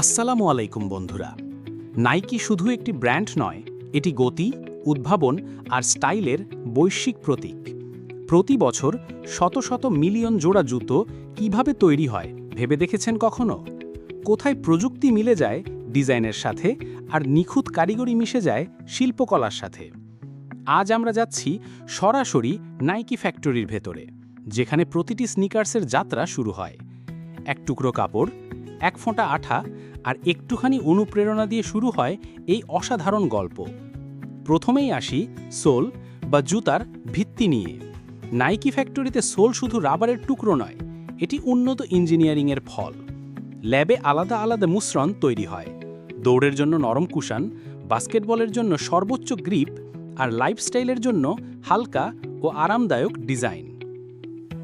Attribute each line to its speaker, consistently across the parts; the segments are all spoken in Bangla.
Speaker 1: আসসালামু আলাইকুম বন্ধুরা। নাইকি শুধু একটি ব্র্যান্ড নয়, এটি গতি, উদ্ভাবন আর স্টাইলের বৈশ্বিক প্রতীক। প্রতি বছর শত শত মিলিয়ন জোড়া জুতো কীভাবে তৈরি হয়, ভেবে দেখেছেন কখনো? কোথায় প্রযুক্তি মিলে যায় ডিজাইনের সাথে আর নিখুঁত কারিগরি মিশে যায় শিল্পকলার সাথে। আজ আমরা যাচ্ছি সরাসরি নাইকি ফ্যাক্টরির ভেতরে, যেখানে প্রতিটি স্নিকার্সের যাত্রা শুরু হয়। এক টুকরো কাপড় এক ফোঁটা আঠা আর একটুখানি অনুপ্রেরণা দিয়ে শুরু হয় এই অসাধারণ গল্প। প্রথমেই আসি সোল বা জুতার ভিত্তি নিয়ে। নাইকি ফ্যাক্টরিতে সোল শুধু রাবারের টুকরো নয়, এটি উন্নত ইঞ্জিনিয়ারিংয়ের ফল। ল্যাবে আলাদা আলাদা মুশ্রণ তৈরি হয়। দৌড়ের জন্য নরম কুশান, বাস্কেটবলের জন্য সর্বোচ্চ গ্রিপ আর লাইফস্টাইলের জন্য হালকা ও আরামদায়ক ডিজাইন।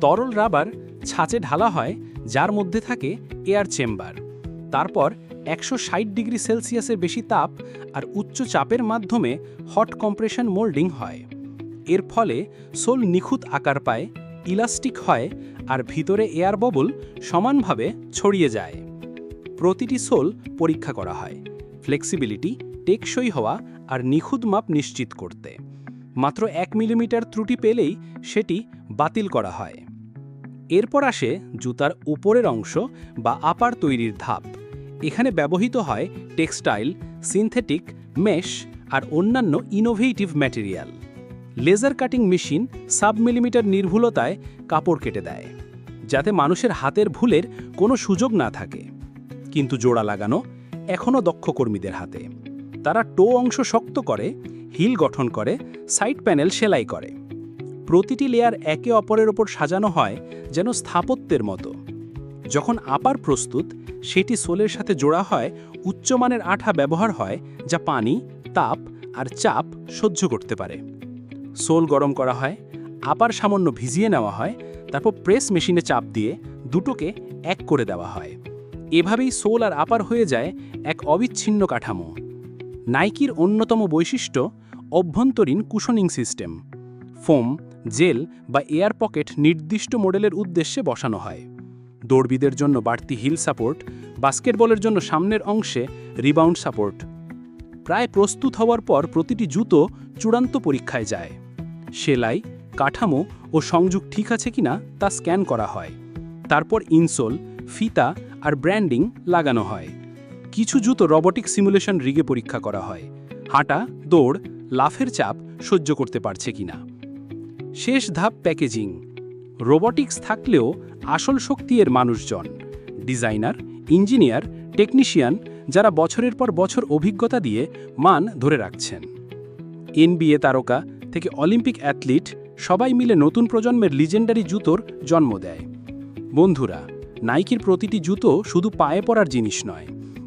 Speaker 1: তরল রাবার ছাঁচে ঢালা হয়, যার মধ্যে থাকে এয়ার চেম্বার। তারপর একশো ডিগ্রি সেলসিয়াসের বেশি তাপ আর উচ্চ চাপের মাধ্যমে হট কম্প্রেশন মোল্ডিং হয়। এর ফলে সোল নিখুঁত আকার পায়, ইলাস্টিক হয় আর ভিতরে এয়ার ববল সমানভাবে ছড়িয়ে যায়। প্রতিটি সোল পরীক্ষা করা হয়, ফ্লেক্সিবিলিটি টেকসই হওয়া আর নিখুঁত মাপ নিশ্চিত করতে। মাত্র এক মিলিমিটার ত্রুটি পেলেই সেটি বাতিল করা হয়। এরপর আসে জুতার উপরের অংশ বা আপার তৈরির ধাপ। এখানে ব্যবহৃত হয় টেক্সটাইল, সিনথেটিক, মেশ আর অন্যান্য innovative material laser cutting machine sub millimetre নির্ভুলতায় কাপড় কেটে দেয়, যাতে মানুষের হাতের ভুলের কোনো সুযোগ না থাকে। কিন্তু জোড়া লাগানো এখনও দক্ষ কর্মীদের হাতে। তারা টো অংশ শক্ত করে, হিল গঠন করে, সাইড প্যানেল সেলাই করে। প্রতিটি লেয়ার একে অপরের ওপর সাজানো হয় যেন স্থাপত্যের মতো। যখন আপার প্রস্তুত, সেটি সোলের সাথে জোড়া হয় উচ্চমানের আঠা ব্যবহার হয় যা পানি, তাপ আর চাপ সহ্য করতে পারে। সোল গরম করা হয়, আপার সামান্য ভিজিয়ে নেওয়া হয়, তারপর প্রেস মেশিনে চাপ দিয়ে দুটোকে এক করে দেওয়া হয়। এভাবেই সোল আর আপার হয়ে যায় এক অবিচ্ছিন্ন কাঠামো। নাইকির অন্যতম বৈশিষ্ট্য, অভ্যন্তরীণ কুশনিং সিস্টেম। ফোম জেল বা এয়ার পকেট নির্দিষ্ট মডেলের উদ্দেশ্যে বসানো হয়। দৌড়বিদের জন্য বাড়তি হিল সাপোর্ট, বাস্কেটবলের জন্য সামনের অংশে রিবাউন্ড সাপোর্ট। প্রায় প্রস্তুত হওয়ার পর প্রতিটি জুতো চূড়ান্ত পরীক্ষায় যায়। সেলাই, কাঠামো ও সংযোগ ঠিক আছে কিনা তা স্ক্যান করা হয়। তারপর ইনসোল, ফিতা আর ব্র্যান্ডিং লাগানো হয়। কিছু জুতো রবোটিক সিমুলেশন রিগে পরীক্ষা করা হয়। হাঁটা, দৌড়, লাফের চাপ সহ্য করতে পারছে কিনা। শেষ ধাপ প্যাকেজিং। রোবটিক্স থাকলেও আসল শক্তি এর মানুষজন। ডিজাইনার, ইঞ্জিনিয়ার, টেকনিশিয়ান যারা বছরের পর বছর অভিজ্ঞতা দিয়ে মান ধরে রাখছেন। এনবিএ তারকা থেকে অলিম্পিক অ্যাথলিট সবাই মিলে নতুন প্রজন্মের লিজেন্ডারি জুতোর জন্ম দেয়। বন্ধুরা, নাইকির প্রতিটি জুতো শুধু পায়ে পড়ার জিনিস নয়,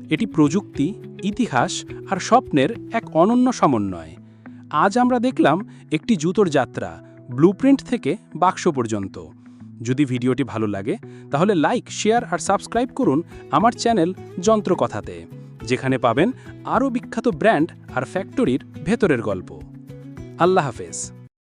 Speaker 1: এটি প্রযুক্তি, ইতিহাস আর স্বপ্নের এক অনন্য সমন্বয়। আজ আমরা দেখলাম একটি জুতোর যাত্রা ব্লুপ্রিন্ট থেকে বাক্স পর্যন্ত। যদি ভিডিওটি ভালো লাগে, তাহলে লাইক, শেয়ার আর সাবস্ক্রাইব করুন আমার চ্যানেল যন্ত্রকথাতে, যেখানে পাবেন আরও বিখ্যাত ব্র্যান্ড আর ফ্যাক্টরির ভেতরের গল্প। আল্লাহ হাফেজ।